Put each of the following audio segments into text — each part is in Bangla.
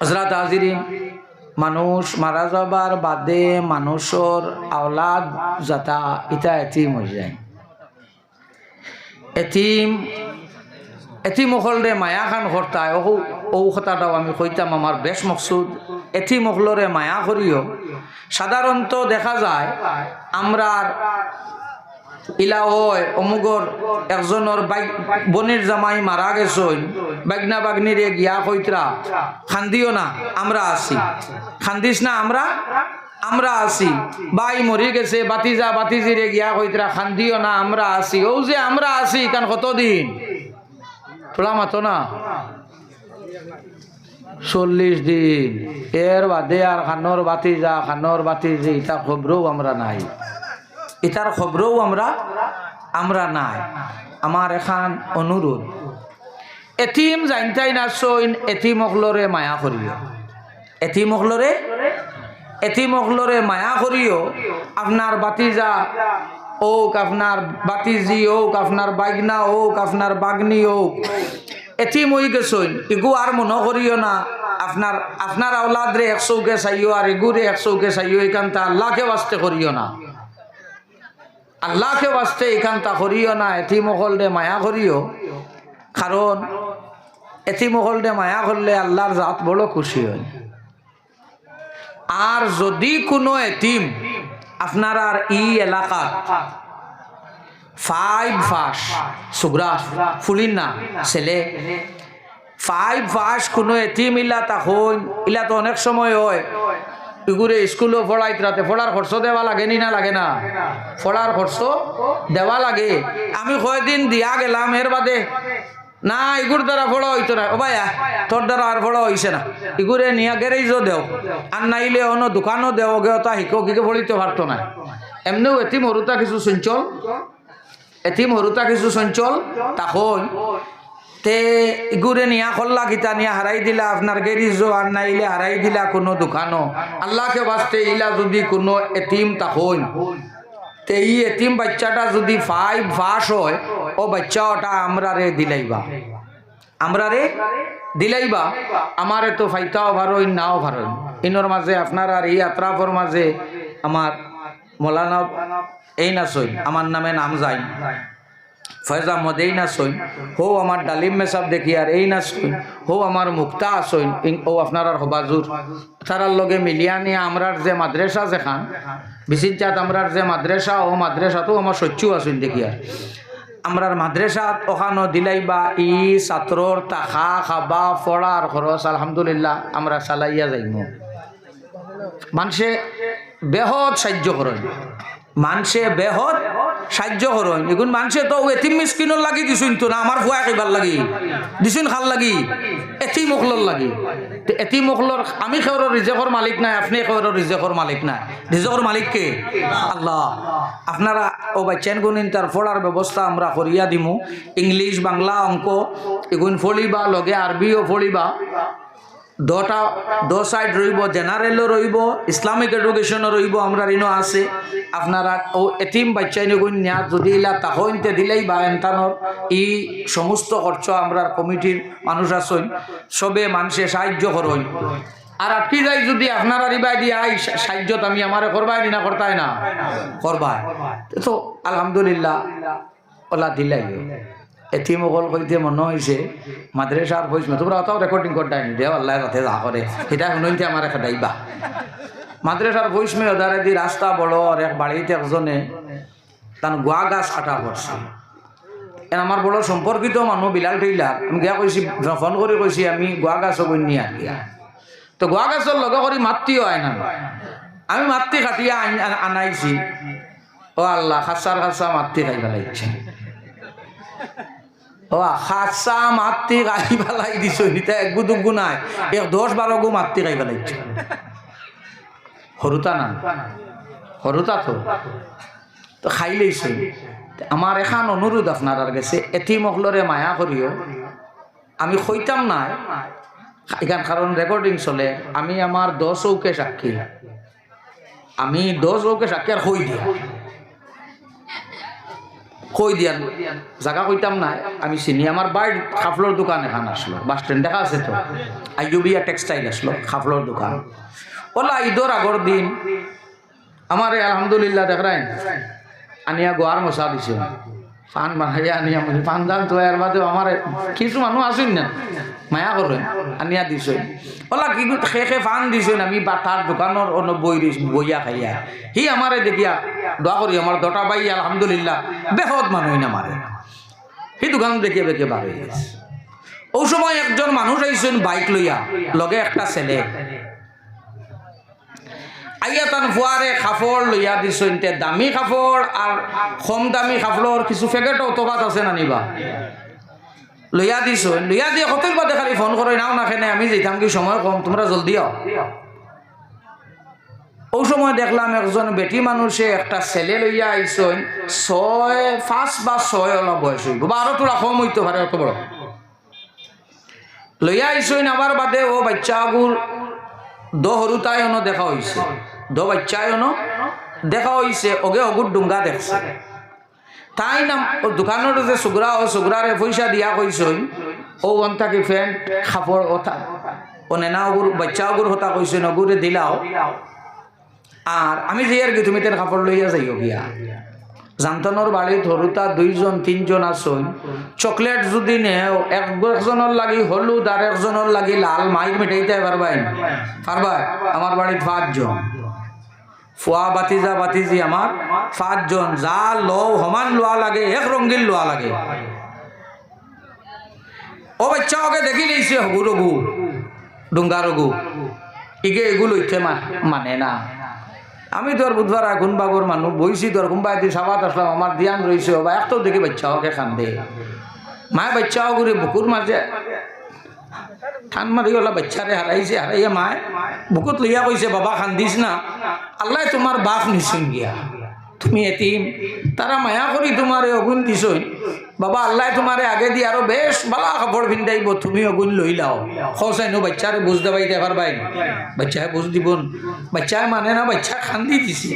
হজরত হাজিরিন মানুষ মারা যাবার বাদে মানুষের আওলাদ যাতা ইটা এতিম হয়ে যায়। এতিম এতিম মহলরে মায়া খান হরতায়। ও ও কথাটাও আমি কইতাম আমার বেশ মকসুদ। এতিম মহলরে মায়া করিও। সাধারণত দেখা যায় আমরা ইলা বাইক জামাই বাগনিরে গিয়া খান্দিও না, আমরা আছি। খান্দিস না, আমরা? আমরা আছি। বাই মরি গেছে, বাতিজা বাতিজিরে গিয়া কইতরা খান্দিও না, আমরা আছি। ও যে আমরা আছি কান কতদিন তোলা মাতো না? চল্লিশ দিন। এর বাদে আর খানোর বাতি যা খানোর বাতি যে ইটা খবরও আমরা নাই। ইটার খবরও আমরা আমরা নাই। আমার এখান অনুরোধ। এথিম জানতাই না সইন অকলরে মায়া করিও এথিম অকলরে মায়া করিও আপনার বাতিজা ওক আপনার বাতিজি ওক আপনার বাইগনা ওক আপনার বাগনি ওক এথিম হই গেছইন। ইগু আর মনে করিও না। আপনার আপনার আওলাদ রে একশোকে চাইও আর এগুরে একশোকে চাইও এখানটা আল্লাহকে বাস্তে করিও না। আল্লাহকে বাস্তে এখানটা করিও না এথি মহল দে মায়া করিও। কারণ এথি মহল দে মায়া করলে আল্লাহর জাত বড় খুশি হয়। আর যদি কোনো এতিম আপনার আর ই এলাকাত ফাইভ ফাঁস সুগ্রা ফুলিন না, ছেলে, ফাইভ ফাঁস কোনো এতিম ইলা তা হইন, ইলা তো অনেক সময় হয়। ইগুরে স্কুলও পড়াইত রাতে। পড়ার খরচ দেওয়া লাগে নি না লাগে না? পড়ার খরচ দেওয়া লাগে। আমি কয়দিন দিয়া গেলাম, এর বাদে না, ইগুর দ্বারা ফড়া হইতো না। ও ভাইয়া, তোর দ্বারা আর ফড়া হইছে না। ইগুরে নিয়া গ্যারেজও দেও। আর নাইলে অন্য দোকানও দেও গে তা শিক্ষক শিখে পড়িতে পারতো না। এমনিও এতিম হরুতা কিছু চঞ্চল। এতিম হরুতা কিছু চঞ্চল তখন তে ইগুরে নিয়া খল্লা কিতা নিয়া হারাই দিলা, আপনার গেরিজও আর নাইলে হারাই দিলা কোনো দোকানও আল্লাহকে বাঁচতে ইলা যদি কোনো এতিম তখন তে এই এতিম বাচ্চাটা যদি ফাইভ ফাঁস হয়, ও বাচ্চা ওটা আমরা রে দিলাইবা। আমরা রে দিলাইবা, আমারে তো ফাইতাও ভারইন, নাও ভারইন। ইনোর মাঝে আপনার আর এই আত্রাফর মাঝে আমার মৌলানা এই না সই আমার নামে নাম যাই ফয়জা এই না সইন। হো আমার ডালিম মেসাব দেখি আর এই না সইন। হো আমার মুক্তা আসইন ও আপনার আর হবাজুর তারার লগে মিলিয়া নিয়ে আমরার যে মাদ্রাসা যেখান বিচিচাত আমরার যে মাদ্রাসা, ও মাদ্রাসাতেও আমার সচ্যু আসইন দেখি আর। আমরার মাদ্রাসাত ওখানো দিলাইবা, ই ছাত্রর তাখা খাবা ফড়ার খরচ আলহামদুলিল্লাহ, আমরা চালাইয়া যাইমু। মানুষে বেহত সাহায্য করেন। মানুষে বেহত সাহায্য করেন। এগুন মানুষে তো এতিম মিসকিনর লাগি দিছুন তো না আমার ফুয়া খাইবার লাগি। দিছুন খাল লাগি। এতি মখলর লাগি। তে এতি মখলর আমি খেওর রিজেকর মালিক নাই, আপনি খেওর রিজেকর মালিক নাই। রিজেকর মালিক কে? আল্লাহ। আপনারা, ও বাচ্চান গুনিন তার পড়ার ব্যবস্থা আমরা করিয়া দিমু। ইংলিশ বাংলা অঙ্ক এগুন ফলিবা, লগে আরবিও ফলিবা। দটা দ সাইড রইব জেনারেলও রইব ইসলামিক এডুকেশনও রইব আমরা ঋণও আছে। আপনারা ও এতিম বাচ্চাই নিয়া যদি ইলা তাহইনতে দিলেই বা এনতানোর। ই সমস্ত খরচ আমরা কমিটির মানুষ আসইন সবে মানুষে সাহায্য করইন আর আটকি যাই যদি আপনারা রিবাই দিয়ে, আই সাহায্য আমি আমারে করবাই না করতাই না। করবাই। তো আলহামদুলিল্লাহ, ওলা দিলাই। এথিম অকল কইতে মনে হয়েছে মাদ্রাসার ভইস তোমরা অতাও রেকর্ডিং করতাই নি দেও আল্লাহ রাতে যা করে। সেটা শুনতে আমার একটা দাইবা মাদ্রাসার ভইস মে ওদারে দি রাস্তা বড়, আর এক বাড়িতে একজনে তার গোয়া গাছ কাটা করছে। আমার বড় সম্পর্কিত মানুষ বিলাল টেইলার আমি গিয়া কইছি ফোন করে কইছি, আমি গোয়া গাছ বন্যি আর গিয়া। তো গোয়া গাছের লগে করি মাতৃও আয় না। আমি মাতৃ কাটিয়া আনাইছি। ও আল্লাহ খাসার খাসা মাতৃ খাই ফেলাইছে দুগু নাই। সৰুতা তো? খাই আমার এখান অনুরোধ আপনার গেছে এটি মহলরে মায়া করিও আমি কইতাম নাই। এখান কারণ রেকর্ডিং চলে। আমি আমার দশ চৌকে সাক্ষী। আমি দশ চৌকে সাক্ষী আর হই দিয়া। কই দিয়ান? জায়গা কইতাম না, আমি চিনি। আমার বাইর খাফলোর দোকান এখন আসলো, বাস স্ট্যান্ড দেখা আছে তো। আইবিয়া টেক্সটাইল আসলো খাফলোর দোকান। ওলা ঈদর আগর দিন আমার আলহামদুলিল্লাহ দেখ আনিয়া গোয়ার মশা দিছে। পান বানাইয়া আনিয়া মানে পান দান তো এর বাদে আমার কিছু মানুষ আসুন না। মায়া করেন, আনিয়া দিছে। ওলা কি খে খে পান দিছে আমি বা তার দোকানের অন্য বই বইয়া খাইয়া সি আমারে দেখিয়া দোয়া করি আমার দটা বাই, আলহামদুলিল্লাহ, বেহদ মানুষ না মারে সেই দোকান দেখিয়ে বেঁকে বার হয়ে সময় একজন মানুষ আইসেন বাইক লইয়া, লগে একটা ছেলে। আইয়া তান ফুয়ারে কাপড় লইয়া দিছেন, তে দামি কাপড় আর কম দামি কাপড়র কিছু ফেকেট অতবাদ আছে না নিবা? লইয়া দিছেন, লইয়া দিয়ে হোটেল বাদে খালি ফোন করে নাও না খেনে আমি যেতাম কি সময় কম, তোমরা জলদি আও। ও সময় দেখলাম একজন বেটি মানুষে একটা ছেলে লইয়া আইসন ছয়, পাঁচ বা ছয় অলপ বয়স হইব, বা আরও তোরা কম হইতে পারে, অত বড়। লইয়া আইসন আবার বাদে ও বাচ্চাগুর দ হরুতায়নও দেখা হইছে। দ বাচ্চায়নও দেখা হইছে ওগে অগুর ডুঙ্গা দেখছে। তাই নাম ও দোকানের যে সুগরা ও সুগরারে পয়সা দিয়া কইসই ও অন্তাকে ফ্যান খাপড় ওথা ও নেনা ওগুর বাচ্চা ওগুর হতা কইসই নগুরে দিলাও। আর আমি যে আর কি তুমি তার কাপড় লইয়া যাইও গিয়া। জান্তনৰ বাড়িত সৰুতা দুইজন, তিনজন আসুন চকলেট যদি নেও এক একজনের লাগি হলুদ আর একজনের লাগি লাল, মাইক মিঠাইতে পারবাই পারবাই আমার বাড়িত পাঁচজন। ফুয়া বাতিজা বাতিজি আমার পাঁচজন। যা লও, সমান লোৱা লাগে, এক রঙিন লোৱা লাগে। ও বাচ্চা ওকে দেখি লইছে হগু রঘু ডুঙ্গা রঘু ইগে এগুলো মানে না। আমি তোর বুধবার আগুন বাগর মানুষ বইছি তোর কোনবা এদিন সাবাত আসলাম আমার ধ্যান রয়েছে বা একটাও দেখি বাচ্চা ওকে কান্দে মায় বাচ্চা ঘুরে বুকুর মাঝে ঠান মারি ওলা বাচ্চারে হারাইছে হারাইয়া মায় বুকুত লইয়া কইছে বাবা কান্দিস না। আল্লাহ তোমার বাপ নিছিন গিয়া তুমি এতিম। তারা মায়া করি তোমারে অগুন দিছই। বাবা, আল্লাহ তোমারে আগে দি আরও বেশ বালা কাপড় ভিন্দাইব তুমি অগুন লই লাও। খসাই নো বাচ্চারে বুঝ দেবাই দেখার বাইন। বাচ্চায় বুঝ দিব বাচ্চায় মানে না, বাচ্চা খান্দি দিছে।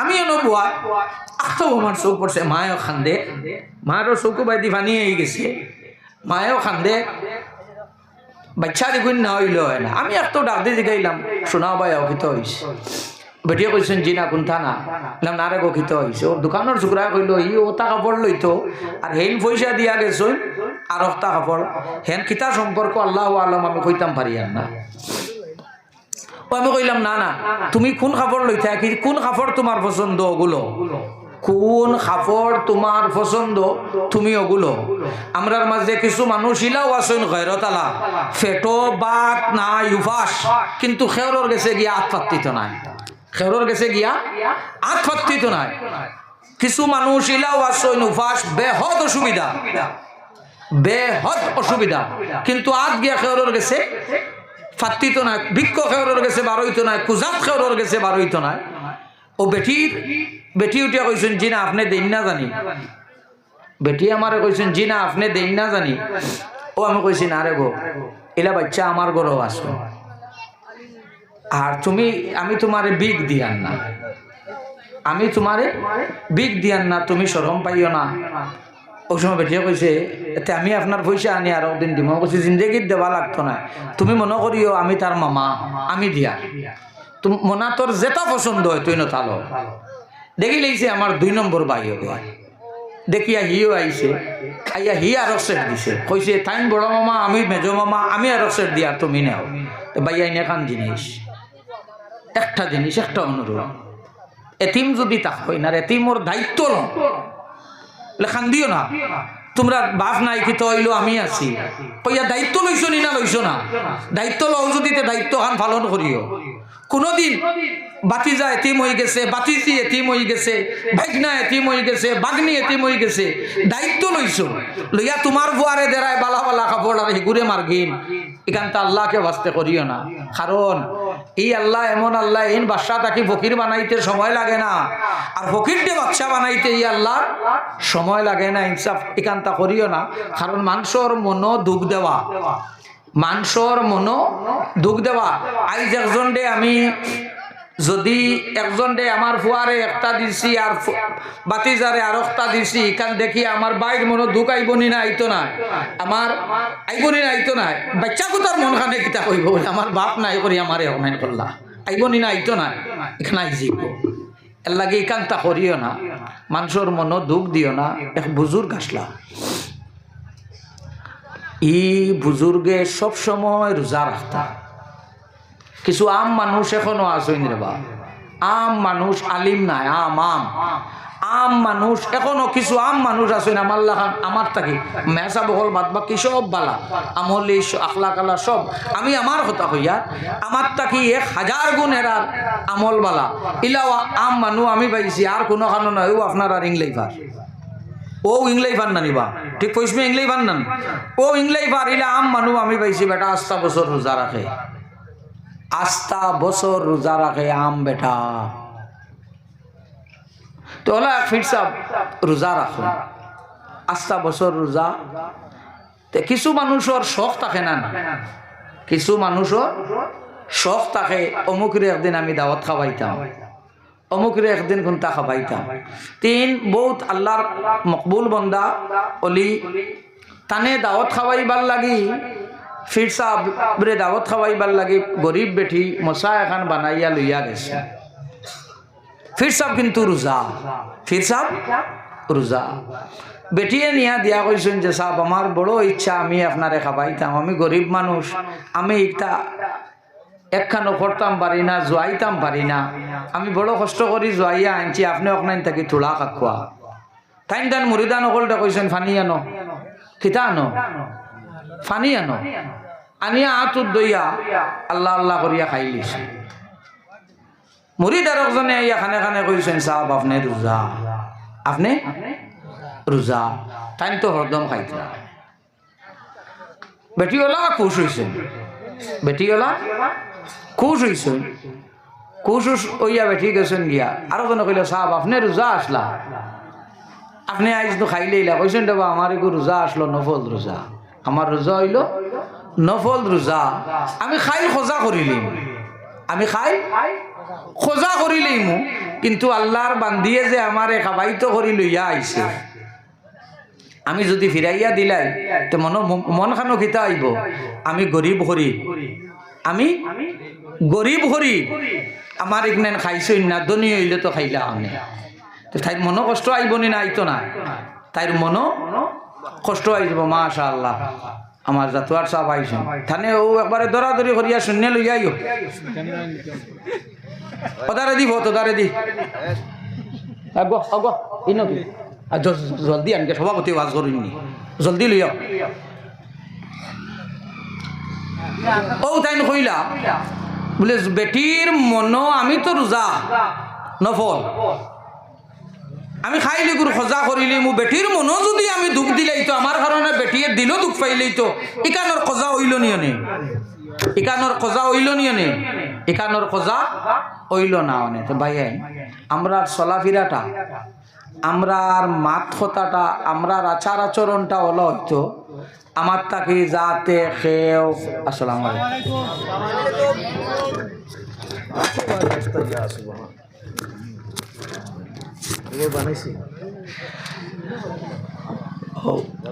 আমি এনো বুয়া আতো আমার চোখ পড়ছে মায়ও খান্দে। মায়েরও চৌকো বাইদি পানি হয়ে গেছে। মায়েও খান্দে। বাচ্চা দেখুন না হইল হয় না আমি এত ডাক দিয়ে জিগাইলাম শোনাও ভাই অকিত হয়েছে বেটিয়ে কইছেন জি না। কোনথা না না রে গকিত হয়েছে ওর দোকানের চুকরা কইল ই ওটা কাপড় লইতো আর হেন পয়সা দিয়া গেছই আর ওটা কাপড় হেন কিতা সম্পর্ক আল্লাহ আলম, আমি কইতাম পারি আর না। ও আমি কইলাম না না, তুমি কোন কাপড় লইতা কি, কোন কাপড় তোমার পছন্দ ওগুলো কোন কাপড় তোমার পছন্দ তুমি ওগুলো আমরার মাঝে কিছু মানুষ ইলাও আসেন গয়রতালা ফেটো বাত না ইউফাস কিন্তু খেয়রর গেছে গিয়া আত পাত্তিত নাই। খেয়রর গেছে গিয়া আত পাত্তিত নাই। কিছু মানুষ ইলাও আসেন উফাস বেহদ অসুবিধা। বেহদ অসুবিধা। কিন্তু আত গিয়া খেয়রর গেছে ফাত্তিত নাই বৃক্ষ খেয়রর গেছে বারইতো নাই, কুজাত খেয়রর গেছে বারইতো নাই। ও বেটির বেটি উঠিয়া কইছেন জি না আপনি দেন না জানি। বেটি আমারে কইছেন জি না আপনি দেন না জানি। ও আমি কইছি, না রে গো এলা বাচ্চা আমার গরও আসো আর তুমি, আমি তোমারে বিগ দিয়ান না। আমি তোমারে বিগ দিয়ান না, তুমি সরম পাইও না। ওই সময় বেটিয়ে কইছে, এতে আমি আপনার পয়সা আনি আর দিন দিব মই কৈছে জিন্দগিত দেওয়া লাগতো না। তুমি মনে করিও, আমি তার মামা, আমি দিয়া। তুমি, মনা তোর যেটা পছন্দ হয়, তুই নথালো দেখি লেগেছে আমার দুই নম্বর বাই হবে দেখিয়া হিও আইছে আইয়া হি আর সেট দিছে। কইছে, তাইন বড় মামা, আমি মেজ মামা, আমি আর সেট দিয়া তুমি নেও। ভাই আইনে খান জিনিস। একটা জিনিস, একটা অনুরোধ। এতিম যদি তা হয় না, এতিমর দায়িত্ব লো লেখান দিও না। তোমরা বাপ নাই কি তো হইল, আমি আছি। কইয়া দায়িত্ব লইছো নি না লইছো না? দায়িত্ব লও যদি তে দায়িত্ব খান পালন করিও। কোনোদিন বাতিজা এতিম হয়ে গেছে, বাতিজি এতিম হয়ে গেছে, ভাগনা এতিম হয়ে গেছে, বাগনি এতিম হয়ে গেছে, দায়িত্ব লইছো। লইয়া তোমার বুয়ারে দেরায় বালা বালা কাপড় আর হিগুরে মার্গিন। এখানটা আল্লাহকে বাঁচতে করিও না। কারণ এই আল্লাহ এমন আল্লাহ, এই বাদশাহ তাকে ফকির বানাইতে সময় লাগে না। আর ফকিরটে বাদশাহ বানাইতে এই আল্লাহ সময় লাগে না, ইনসাফ একান্তা করিও না। কারণ মানুষের মন দুঃখ দেওয়া। মানুষের মন দুঃখ দেওয়া। আইজ একজন ডে আমি যদি একজন দে আমার ফুয়ারে একটা দিছি আর বাতিজারে আর একটা দিছি, কান দেখি আমার বাইর মনে দুঃখ আইবনি না আইতো না। আমার আইবনি না আইতো না। বাচ্চা কোথার মন খানে কিতা কইব আমার বাপ নাই করি আমারে অনলাইন করলা। আইবনি না আইতো না। এখানে আইজিব এর লাগে একান্তা করিও না। মানুষের মন দুঃখ দিও না। এক বুজুর্গ আসলা। ই বুজুর্গে সব সময় রোজা রাখতা। কিছু আম মানুষ এখনও আসেন রে আম মানুষ আলিম নাই, আম আম। আম মানুষ এখনও কিছু আম মানুষ আছেন আমার লাগান আমার থাকি। মেসা বহল, বাদ বাকি সব বালা। আমলি আখলা কালা সব। আমি আমার কথা হইয়া আমার থাকি এক হাজার গুণ এরার আমল বালা। ইলাও আম মানুষ আমি পাইছি, আর কোনো কারণ নয় ও আপনার আর ইংলাই ভার ও ইংলাই ভার নানিবা ঠিক কইসবে ইংলাই ভার নান? ও ইংলাই ভার ইলা আম মানুষ আমি পাইছি, বেটা আস্তা বছর রোজা রাখে। আস্তা বছর রোজা রাখে আম বেটা। তো ওলা ফির সাহ রোজা রাখো। আস্তা বছর রোজা। তে কিছু মানুষের শখ থাকে না কিছু মানুষের শখ থাকে, অমুকরে একদিন আমি দাওয়াত খাওয়াইতাম অমুকরে একদিন ঘণ্টা খাওয়াইতাম তিন, বহুত আল্লাহর মকবুল বন্দা, অলি। তানে দাওয়াত খাওয়াইবার লাগি ফির সাহরে দাওয়াত খাওয়াইবার লাগি গরিব বেঠি মশা এখন বানাইয়া লইয়া গেছে। ফির সাহ কিন্তু রোজা। ফির সাহ রোজা। বেটিয়ে নিয়া দিয়া কইছেন যে সাহেব আমার বড় ইচ্ছা, আমি আপনারে খাবাইতাম। আমি গরিব মানুষ। আমি একটা একখানো করতাম পারি না, জোয়াইতাম পারি না। আমি বড় কষ্ট করি, জোয়াইয়া আনছি, আপনি ওখানে থাকি তোলা কাকুয়া টাইম টাইম মুড়িদান অকলটা কইছেন, ফানি আনো খিতা আনো? ফানি আনো? আনিয়া আতুর দইয়া আল্লাহ আল্লাহ করিয়া খাই লিছে। মুড়িদার একজনে আইয়া খানে খানে কইছেন সাহেব আপনি রোজা আপনি রোজা টাইম তো হরদম খাইতে বেটিওলা খুশ হয়েছেন বেটিওলা খুশ হয়েছেন খুশ হইয়া বেঠি গেছেন গিয়া। আরও জন কইল সাহেব আপনি রোজা আসলা আপনি আইজ তো খাইলে ইলা কইছেন দেবা আমার একটু রোজা আসলো নফল রোজা আমার রোজা হইল নফল রোজা। আমি খাই, খোঁজা করিলিম আমি খাই, খোঁজা করিলিম কিন্তু আল্লাহর বান্ধিয়ে যে আমার খাবাইত করি লইয়া আইছে। আমি যদি ফিরাইয়া দিলাই, তো মন মন খানো খিতা আইব আমি গরিব হরি। আমি গরিব হরি। আমার এখানে খাইছই না, ধনী হইলে তো খাইলা আমি তো তাইর মনো কষ্ট আইব নি না, আইতো না। তাইর মনো কষ্ট আই যাব মাশা আল্লাহ আমার জাতুয়ার সাহেব আইছেন থানে ও একবারে দরাদরি করিয়া শূন্য লইয়া আইও। ওদারে দিব তোদারে দি। আগ আগ ইনো কি? আর জলদি আনকে সভাপতি ওয়াজ করিনি জলদি লইয়া। ও তাই কইলা, বলে, বেটির মন, আমি তো রোজা, নফল। আমি খাইলি গুরু সজা করিলি মু বেটির মনো যদি আমি দুঃখ দিলেই তো আমার কারণে বেটিয়ে দিল দুঃখ পাইলেই তো ইকানোর খোঁজা হইল নিয়নে ইকানোর খোঁজা হইল নিয়নে ইকানোর খোঁজা হইল না অনে তো ভাই আমরা চলাফেরাটা আমরার মাত কথাটা আমরার আচার আচরণটা হলো হয়তো আমার তাকে যাতে খেয়েও আসসালাম আলাইকুম।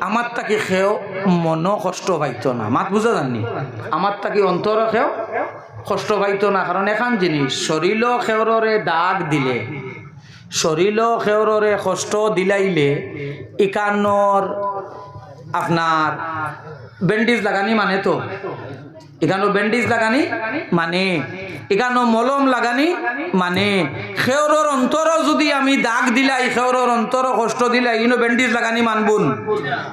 আমার তাকে খেয়েও মনও কষ্ট পাইতো না। মাত বুঝা জাননি? আমার তাকে অন্তর খেয়েও কষ্ট পাইতো না। কারণ এখান জিনিস শরীর খেওরে দাগ দিলে শরীর খেওরে কষ্ট দিলাইলে ইকানোর আপনার ব্যান্ডেজ লাগানি মানে তো এখানো ব্যান্ডেজ লাগানি মানে। এখানো মলম লাগানি মানে। খেওরর অন্তর যদি আমি দাগ দিলাই খেওরর অন্তর কষ্ট দিলাই ইনো ব্যান্ডেজ লাগানি মানবুন।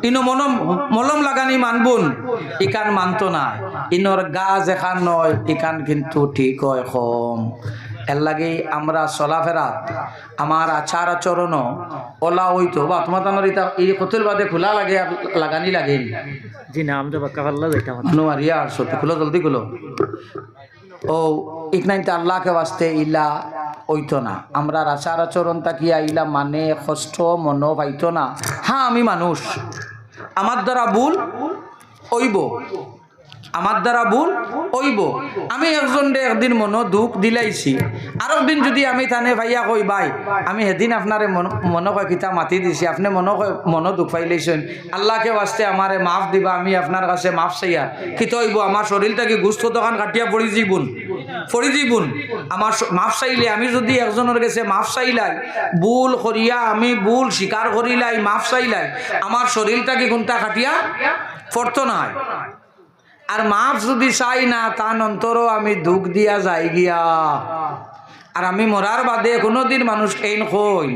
ইনো মনম মলম লাগানি মানবুন। ইকান মানতো না। ইনোর গাছ এখান নয় ইকান কিন্তু ঠিক হয় কম। এর লাগে আমরা চলাফেরাত আমার আচার আচরণ ওলা হইতো বা তোমার তানোর ইতা এই কতুল বাদে খোলা লাগে আর লাগানি লাগে জি না আমরা বাক্কা পাল্লা যাইতাম। নো আর ইয়ার সত্যি খুলো জলদি খুলো। ও ইকনাইতে আল্লাহকে বাঁচতে ইলা ওইতো না। আমরা আচার আচরণ তাকিয়া ইলা মানে কষ্ট, মনো পাইত না। হ্যাঁ আমি মানুষ। আমার দ্বারা ভুল ওইব আমার দ্বারা ভুল হইব। আমি একজন একদিন মনো দুঃখ দিলাইছি। আর একদিন যদি আমি থানে ভাইয়া কই, ভাই, আমি সেদিন আপনারে মন কয় কিতা মাতি দিছি, আপনি মন কয়, মনো দুঃখ পাইলেছেন আল্লাহকে বাস্তে আমারে মাফ দিবা, আমি আপনার কাছে মাফ চাইয়া কিত হইব? আমার শরীরটাকে গুস্ত দোকান কাটিয়া পড়ি জীবন পড়ি জীবন আমার মাফ চাইলে, আমি যদি একজনের কাছে মাফ চাইলাই, ভুল করিয়া আমি ভুল স্বীকার করিলাই, মাফ চাইলাই আমার শরীরটাকে কোনটা কাটিয়া? পড়তো না হয় আর মাফ যদি চাই না তার অন্তরও আমি দুঃখ দিয়া যাই গিয়া। আর আমি মরার বাদে কোনোদিন মানুষ এইন কই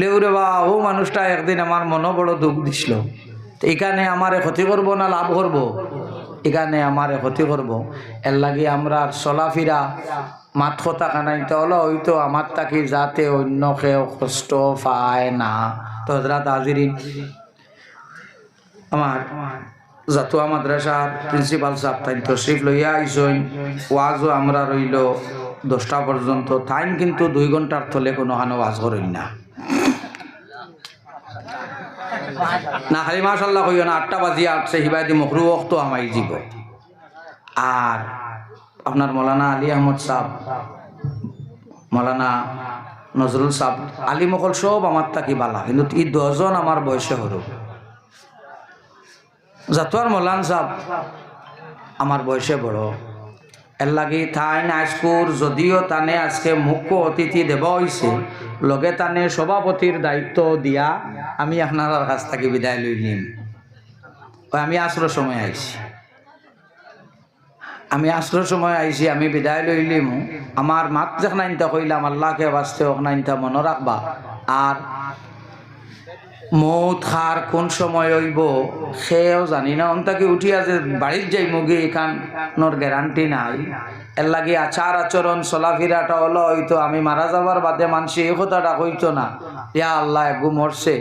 লেউরে বা, ও মানুষটা একদিন আমার মনে বড় দুঃখ দিছিল। এখানে আমারে ক্ষতি করব না লাভ করব? এখানে আমারে ক্ষতি করব। এর লাগে আমরা চলাফিরা, মাত কথা কানাইতে হলো হয়তো আমার তাকে যাতে অন্য কেউ কষ্ট পায় না। তো হজরাত হাজিরিন আমার জাতুয়া মাদ্রাসার প্রিন্সিপাল সাহেব তাই তশরিফ লইয়া আইসইন। ওয়াজও আমরা রইল দশটা পর্যন্ত। টাইম কিন্তু দুই ঘণ্টার থলে কোনো হানো ওয়াজ করেন না। না, খালি মাশাল্লাহ কইও না, আটটা বাজিয়া আটছে হিবাইদি মকরু অক্ত আমাই যাব আর আপনার মৌলানা আলী আহমদ সাহ মৌলানা নজরুল সাহ আলী মকল সব আমার তাকি বালা, কিন্তু ই দশজন আমার বয়সে হরু জাতুয়ার মৌলান সাহ আমার বয়সে বড়। এর লাগি থাই নাইস্কুর যদিও তানে আজকে মুখ্য অতিথি দেব হয়েছে লগে তানে সভাপতির দায়িত্ব দিয়া আমি আপনার কাছ থেকে বিদায় লই নিম। আমি আসর সময় আইছি আমি আসর সময় আইছি আমি বিদায় লইলিম আমার মাত যেখানে কইলাম আল্লাহকে বাঁচতে ওখানে মনে রাখবা আর মৌত খার কোন সময় হইব, সেও জানি না। অন্তাকে উঠিয়া যে বাড়ির যাই মুগি এখানোর গ্যারান্টি নাই। এর লাগে আচার আচরণ চলাফিরাটা হলো হয়তো আমি মারা যাবার বাদে মানসি এই কথাটা কইতো না। ইয়া আল্লাহ একগু মরছে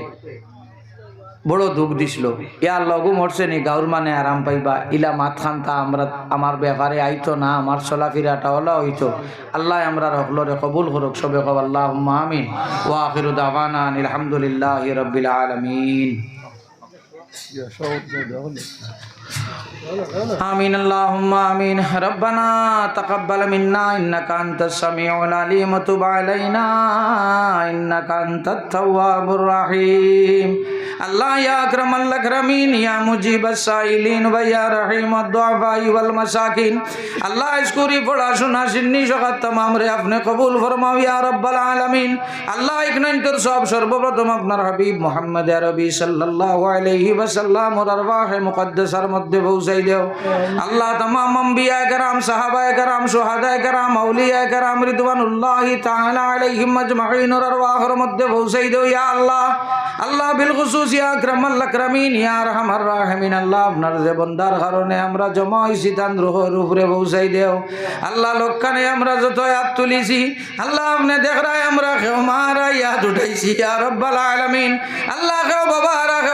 বড় দুঃখ দিছিল। ইয়ার লগু মরছে নি গাউর মানে আরাম পাইবা। ইলা মাত খান্তা আমরা, আমার ব্যাপারে আইতো না, আমার চলাফিরাটা ওলা হইতো। আল্লাহ আমরা রকলরে কবুল করুক, সবে কব আল্লাহ আমিন। আখির দাওয়ানা আলহামদুলিল্লাহ রবিল আলামিন। آمين. اللهم آمين. ربنا تقبل منا. إنك أنت السميع العليم. وتب علينا. إنك أنت التواب الرحيم. الله يا أكرم الأكرمين. يا مجيب السائلين. ويا رحيم الضعفاء والمساكين. الله اسکوری فلا شنا سنی شغط تمام. رأفن قبول فرماو يا رب العالمين. الله اكنا انتر صحب شرب সর্বপ্রথম আপনার হাবিব محمد আরবি صلى الله عليه وسلم. ورواح مقدس رمد بوزي দেও। আল্লাহ তমাম আম্বিয়া আউলিয়া রিদওয়ানুল্লাহি তাআলা আলাইহিম মধ্যে পৌঁছাই দেও ইয়া আল্লাহ। আল্লাহ বিল খুসুস, ইয়া আকরামাল আকরামিন, ইয়া আরহামার রাহিমিন। আল্লাহ আপনার যে বান্দার কারণে আমরা জমা হইছি তান রূহের উপরে পৌঁছাই দেও। আল্লাহ লক্ষণে আমরা যত হাত তুলিছি, আল্লাহ আপনি দেখরাই আমরা খেও মারা ইয়াদ উঠাইছি, ইয়া রব্বাল আলামিন। আল্লাহ খেও বাবা রাখে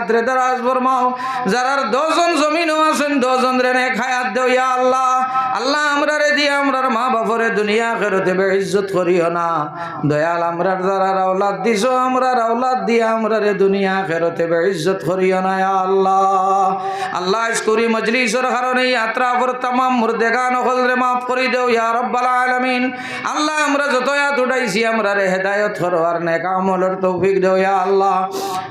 রে আসবর মাও। যারার দশজন জমিনও আছেন দশজন রে খায়াত দেও ইয়া আল্লাহ। আল্লাহ আমরা রে দিয়ে আমরার মা বাপরে দুনিয়া খেরতে বে ইজ্জত করিও না। দয়াল আমরার যারার আওলাদ দিছো, আমরার আওলাদ দিয়ে আমরা রে দুনিয়া খেরতে বে ইজ্জত করিও না আল্লাহ। আল্লাহ ইস্কুরি মজলিসের কারণে যাত্রা পর তামাম মুর্দেগান হল রে মাফ করে দেও ইয়া রব্বাল আলামিন। আল্লাহ আমরা যত ইয়াত উঠাইছি আমরা রে হেদায়ত করবার নেক আমলের তৌফিক দেও ইয়া আল্লাহ।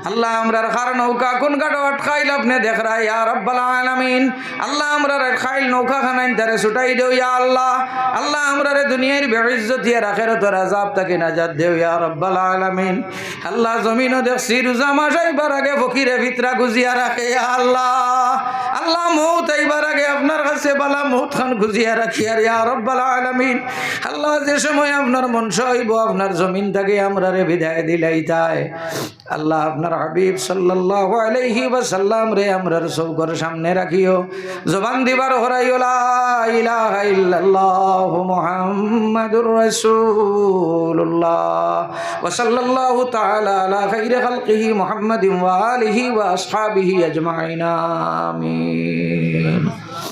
আল্লাহ আমরার খার নৌকা কোন গাড়ো আটকাইল আপনি দেখ রা ইয়া রব্বাল আলামিন। আল্লাহ আমরা রে খাইল নৌকা খানাইন তারে ছুটাই দেও ইয়া আল্লাহ। আল্লাহ, আমরা রে দুনিয়ার বেইজ্জত ইয়া আখিরাতের আযাব থেকে নাজাত দেও ইয়া রব্বাল আলামিন। আল্লাহ, জমিনও দেখছি, রোজা সিরুজা আইবার আগে ফকিরে ভিতরা গুজিয়া রাখে, ইয়া আল্লাহ। আল্লাহ মৌত এইবার আগে আপনার কাছে বালা মৌত খান খুঁজিয়া রাখি আর ইয়া রব্বাল আলামিন। আল্লাহ যে সময় আপনার মন হইব আপনার জমিন থেকে আমরা রে বিদায় দিলাই তাই। আল্লাহ আপনার হাবিব সাল্লাল্লাহু আলাইহি ওয়াসাল্লাম রে আমরার চৌকর সামনে রাখিও। জবান দিবার ইল্লাল্লাহু মুহাম্মাদুর সাল্লাল্লাহু তাআলা আলা খাইরি খালকিহি মুহাম্মাদিন ওয়া আলিহি ওয়া আসহাবিহি আজমাইন, আমিন। Amén.